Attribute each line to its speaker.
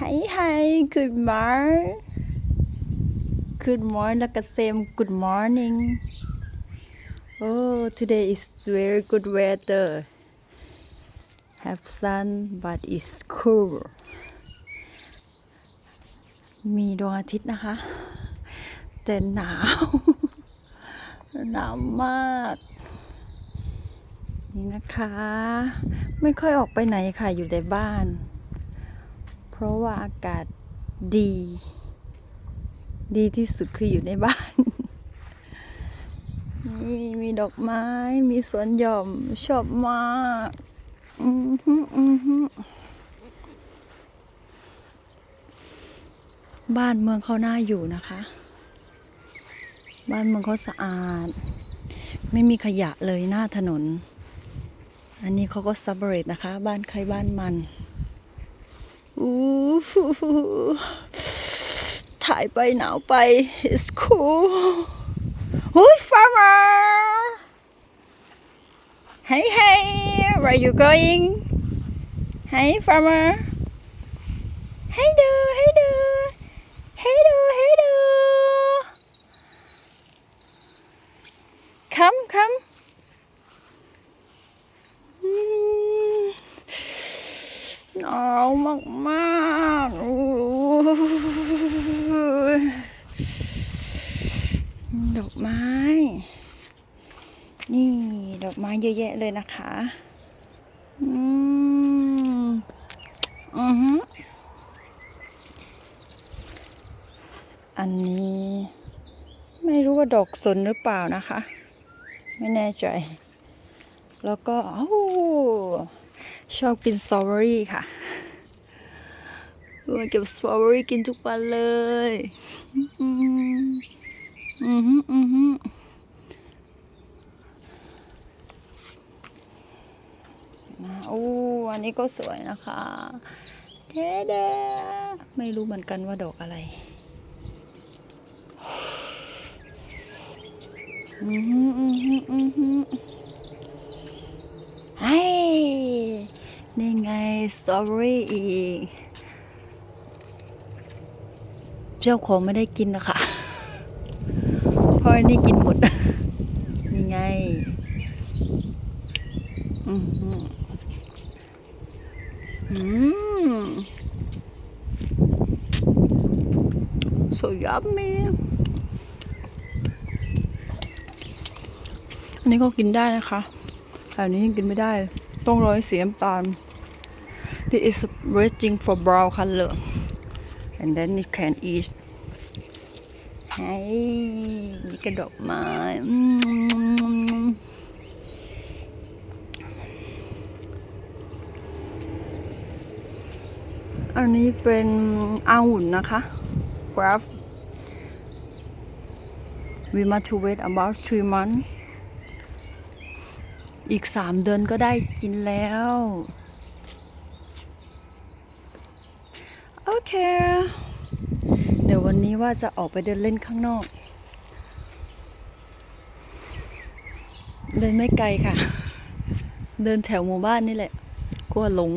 Speaker 1: Hi hi good morning Good morning แล้วก็ same good morning Oh today is very good weather Have sun but it's cool มีดวงอาทิตย์นะคะ แต่หนาว หนาวมาก นี่นะคะ ไม่ค่อยออกไปไหนค่ะ อยู่ในบ้าน เพราะว่าอากาศดี ดีที่สุดคืออยู่ในบ้านนี่มีดอกไม้ มีสวนหย่อม ชอบมากอือหืออือหือบ้านเมืองเขาน่าอยู่นะคะ บ้านเมืองเขาสะอาด ไม่มีขยะเลยหน้าถนน อันนี้เขาก็ซับเบรดนะคะ บ้านใครบ้านมัน ถ่ายไปหนาวไป it's cool เฮ้ย farmer hey hey where you going hey farmer hey do หนาวมากมากดอกไม้ นี่ ดอกไม้เยอะแยะเลยนะคะ อืมอือฮึอันนี้ ไม่รู้ว่าดอกสนหรือเปล่านะคะ ไม่แน่ใจ แล้วก็โอ้ ชอบกินสตรอเบอรี่ค่ะมาเก็บสตรอเบอรี่กินทุกวันเลย อืมอือหืออือหือนะโอ้อันนี้ก็สวยนะคะเท่เดไม่รู้เหมือนกันว่าดอกอะไร อือหืออือหืออือหือ ไอ้นี่ไง สตรอเบอรี่อีก เจ้าของไม่ได้กินนะคะเพราะนนี้กินหมด นี่ไง อือหืออืม so yummy อันนี้ก็กินได้นะคะอันนี้ยังกินไม่ได้ ต้องรอให้สีน้ำตาล This is waiting for brown color and then it can eat ให้มีกระดอกไม้อืมอันนี้เป็นองุ่นนะคะ grape we must wait about three months อีกสามเดือนก็ได้กินแล้ว โอเคเดี๋ยววันนี้ว่าจะออกไปเดินเล่นข้างนอก เดินไม่ไกลค่ะ เดินแถวหมู่บ้านนี่แหละ กลัวหลง